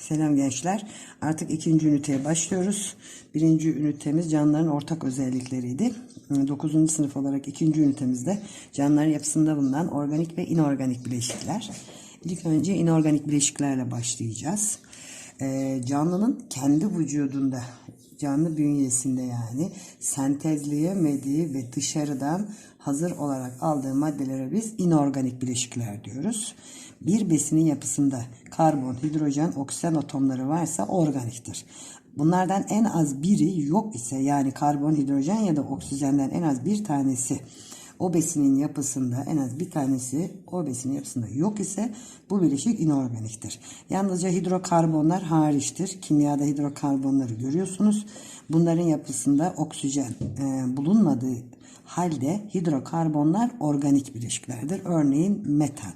Selam gençler. Artık ikinci üniteye başlıyoruz. Birinci ünitemiz canlıların ortak özellikleriydi. 9. sınıf olarak ikinci ünitemizde canlıların yapısında bulunan organik ve inorganik bileşikler. İlk önce inorganik bileşiklerle başlayacağız. Ee, canlının kendi vücudunda, canlı bünyesinde yani sentezleyemediği ve dışarıdan hazır olarak aldığı maddelere biz inorganik bileşikler diyoruz. Bir besinin yapısında karbon, hidrojen, oksijen atomları varsa organiktir. Bunlardan en az biri yok ise yani karbon, hidrojen ya da oksijenden en az bir tanesi o besinin yapısında en az bir tanesi o besinin yapısında yok ise bu bileşik inorganiktir. Yalnızca hidrokarbonlar hariçtir. Kimyada hidrokarbonları görüyorsunuz. Bunların yapısında oksijen e, bulunmadığı halde hidrokarbonlar organik bileşiklerdir. Örneğin metan.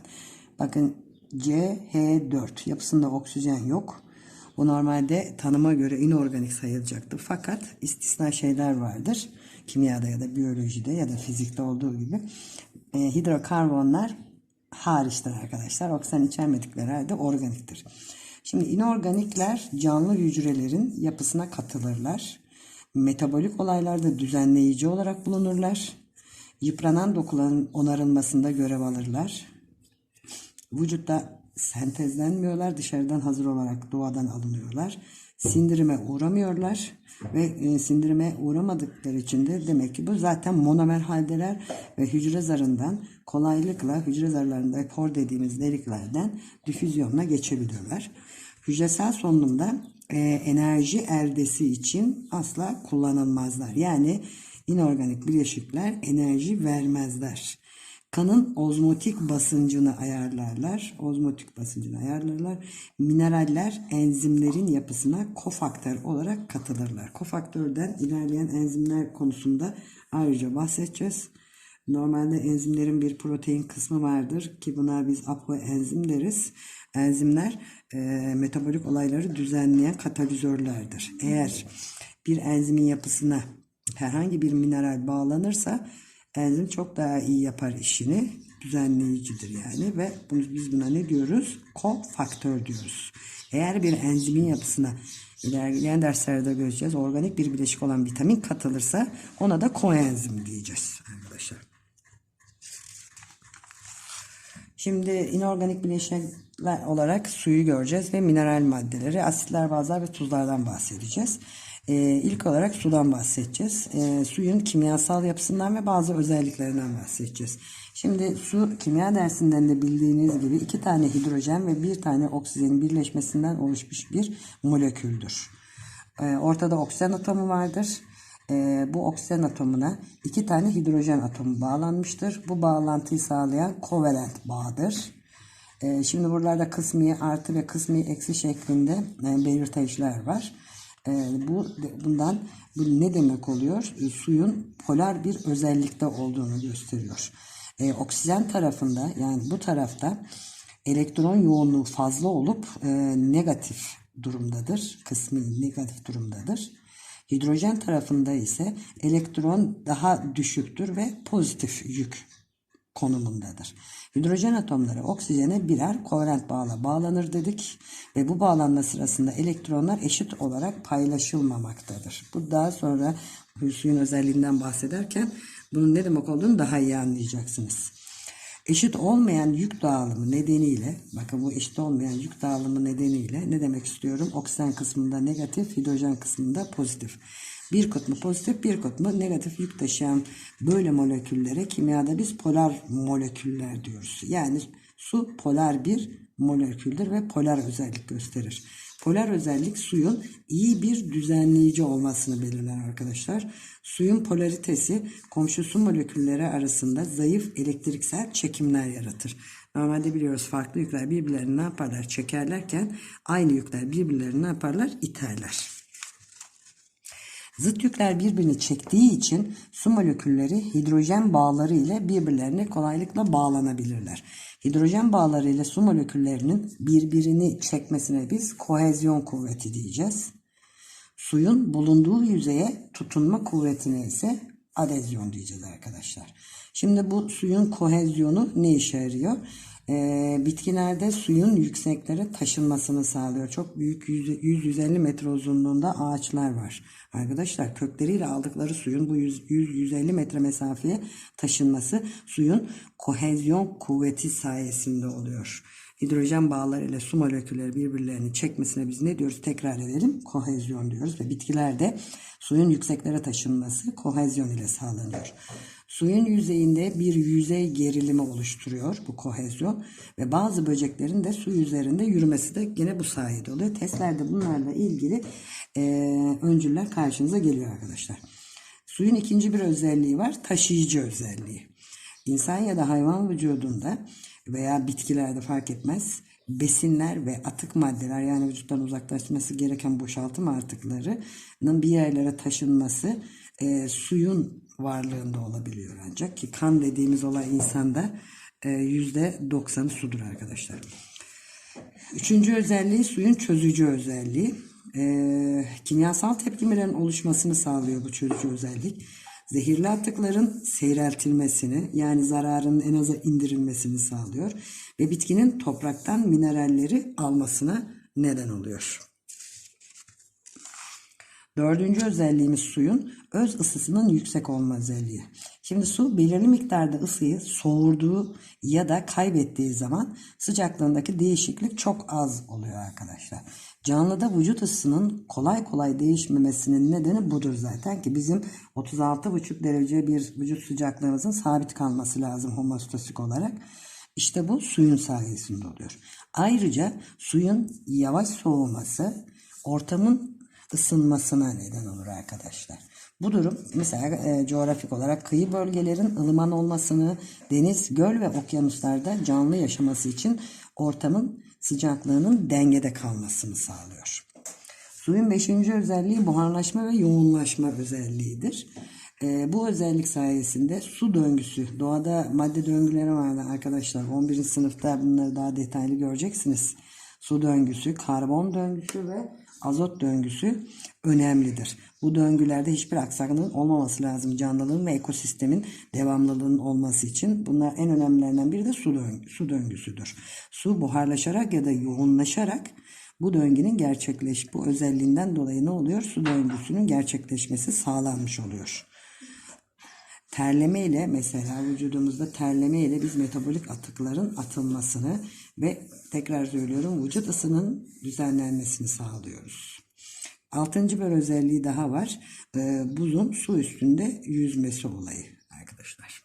Bakın CH4 yapısında oksijen yok. Bu normalde tanıma göre inorganik sayılacaktı. Fakat istisna şeyler vardır. Kimyada ya da biyolojide ya da fizikte olduğu gibi. E, hidrokarbonlar hariçtir arkadaşlar. Oksijen içermedikleri halde organiktir. Şimdi inorganikler canlı hücrelerin yapısına katılırlar. Metabolik olaylarda düzenleyici olarak bulunurlar. Yıpranan dokuların onarılmasında görev alırlar. Vücutta sentezlenmiyorlar, dışarıdan hazır olarak doğadan alınıyorlar. Sindirime uğramıyorlar ve e, sindirime uğramadıkları için de demek ki bu zaten monomer haldeler ve hücre zarından kolaylıkla hücre zarlarında por dediğimiz deliklerden difüzyonla geçebiliyorlar. Hücresel solunumda e, enerji eldesi için asla kullanılmazlar. Yani inorganik bileşikler enerji vermezler. Kanın ozmotik basıncını ayarlarlar. Ozmotik basıncını ayarlarlar. Mineraller enzimlerin yapısına kofaktör olarak katılırlar. Kofaktörden ilerleyen enzimler konusunda ayrıca bahsedeceğiz. Normalde enzimlerin bir protein kısmı vardır ki buna biz apoenzim deriz. Enzimler e, metabolik olayları düzenleyen katalizörlerdir. Eğer bir enzimin yapısına herhangi bir mineral bağlanırsa enzim çok daha iyi yapar işini. Düzenleyicidir yani ve bunu, biz buna ne diyoruz? Kofaktör diyoruz. Eğer bir enzimin yapısına ilerleyen derslerde göreceğiz. Organik bir bileşik olan vitamin katılırsa ona da koenzim diyeceğiz arkadaşlar. Şimdi inorganik bileşikler olarak suyu göreceğiz ve mineral maddeleri, asitler, bazlar ve tuzlardan bahsedeceğiz. Ee, ilk olarak sudan bahsedeceğiz. Ee, suyun kimyasal yapısından ve bazı özelliklerinden bahsedeceğiz. Şimdi su kimya dersinden de bildiğiniz gibi iki tane hidrojen ve bir tane oksijenin birleşmesinden oluşmuş bir moleküldür. Ee, ortada oksijen atomu vardır. Ee, bu oksijen atomuna iki tane hidrojen atomu bağlanmıştır. Bu bağlantıyı sağlayan kovalent bağdır. Ee, şimdi buralarda kısmi artı ve kısmi eksi şeklinde e, belirteçler var. Ee, bu bundan bu ne demek oluyor? E, suyun polar bir özellikte olduğunu gösteriyor. E, oksijen tarafında yani bu tarafta elektron yoğunluğu fazla olup e, negatif durumdadır. Kısmi negatif durumdadır. Hidrojen tarafında ise elektron daha düşüktür ve pozitif yük konumundadır. Hidrojen atomları oksijene birer kovalent bağla bağlanır dedik ve bu bağlanma sırasında elektronlar eşit olarak paylaşılmamaktadır. Bu daha sonra suyun özelliğinden bahsederken bunun ne demek olduğunu daha iyi anlayacaksınız. Eşit olmayan yük dağılımı nedeniyle, bakın bu eşit olmayan yük dağılımı nedeniyle ne demek istiyorum? Oksijen kısmında negatif, hidrojen kısmında pozitif. Bir kutbu pozitif, bir kutbu negatif yük taşıyan böyle moleküllere kimyada biz polar moleküller diyoruz. Yani su polar bir moleküldür ve polar özellik gösterir. Polar özellik suyun iyi bir düzenleyici olmasını belirler arkadaşlar. Suyun polaritesi komşu su molekülleri arasında zayıf elektriksel çekimler yaratır. Normalde biliyoruz farklı yükler birbirlerini ne yaparlar çekerlerken aynı yükler birbirlerini ne yaparlar iterler. Zıt yükler birbirini çektiği için su molekülleri hidrojen bağları ile birbirlerine kolaylıkla bağlanabilirler. Hidrojen bağları ile su moleküllerinin birbirini çekmesine biz kohezyon kuvveti diyeceğiz. Suyun bulunduğu yüzeye tutunma kuvvetine ise adezyon diyeceğiz arkadaşlar. Şimdi bu suyun kohezyonu ne işe yarıyor? Ee, bitkilerde suyun yükseklere taşınmasını sağlıyor. Çok büyük 100-150 metre uzunluğunda ağaçlar var. Arkadaşlar kökleriyle aldıkları suyun bu 100-150 metre mesafeye taşınması suyun kohezyon kuvveti sayesinde oluyor. Hidrojen bağları ile su molekülleri birbirlerini çekmesine biz ne diyoruz? Tekrar edelim. Kohezyon diyoruz ve bitkilerde suyun yükseklere taşınması kohezyon ile sağlanıyor. Suyun yüzeyinde bir yüzey gerilimi oluşturuyor bu kohezyon ve bazı böceklerin de su üzerinde yürümesi de yine bu sayede oluyor. Testlerde bunlarla ilgili e, öncüller karşınıza geliyor arkadaşlar. Suyun ikinci bir özelliği var, taşıyıcı özelliği. İnsan ya da hayvan vücudunda veya bitkilerde fark etmez besinler ve atık maddeler yani vücuttan uzaklaşması gereken boşaltım artıklarının bir yerlere taşınması e, suyun varlığında olabiliyor ancak ki kan dediğimiz olay insanda e, yüzde doksanı sudur arkadaşlar. Üçüncü özelliği suyun çözücü özelliği. E, kimyasal tepkimelerin oluşmasını sağlıyor bu çözücü özellik. Zehirli atıkların seyreltilmesini yani zararının en aza indirilmesini sağlıyor ve bitkinin topraktan mineralleri almasına neden oluyor. Dördüncü özelliğimiz suyun öz ısısının yüksek olma özelliği. Şimdi su belirli miktarda ısıyı soğurduğu ya da kaybettiği zaman sıcaklığındaki değişiklik çok az oluyor arkadaşlar. Canlıda vücut ısısının kolay kolay değişmemesinin nedeni budur zaten ki bizim 36,5 derece bir vücut sıcaklığımızın sabit kalması lazım homeostatik olarak. İşte bu suyun sayesinde oluyor. Ayrıca suyun yavaş soğuması ortamın ısınmasına neden olur arkadaşlar. Bu durum mesela e, coğrafik olarak kıyı bölgelerin ılıman olmasını, deniz, göl ve okyanuslarda canlı yaşaması için ortamın sıcaklığının dengede kalmasını sağlıyor. Suyun beşinci özelliği buharlaşma ve yoğunlaşma özelliğidir. E, bu özellik sayesinde su döngüsü, doğada madde döngüleri vardı arkadaşlar. 11. sınıfta bunları daha detaylı göreceksiniz. Su döngüsü, karbon döngüsü ve azot döngüsü önemlidir. Bu döngülerde hiçbir aksaklığın olmaması lazım. Canlılığın ve ekosistemin devamlılığının olması için. Bunlar en önemlilerinden biri de su, döngü, su döngüsüdür. Su buharlaşarak ya da yoğunlaşarak bu döngünün gerçekleş bu özelliğinden dolayı ne oluyor? Su döngüsünün gerçekleşmesi sağlanmış oluyor. Terleme ile mesela vücudumuzda terleme ile biz metabolik atıkların atılmasını ve tekrar söylüyorum vücut ısının düzenlenmesini sağlıyoruz. Altıncı bir özelliği daha var. Ee, buzun su üstünde yüzmesi olayı arkadaşlar.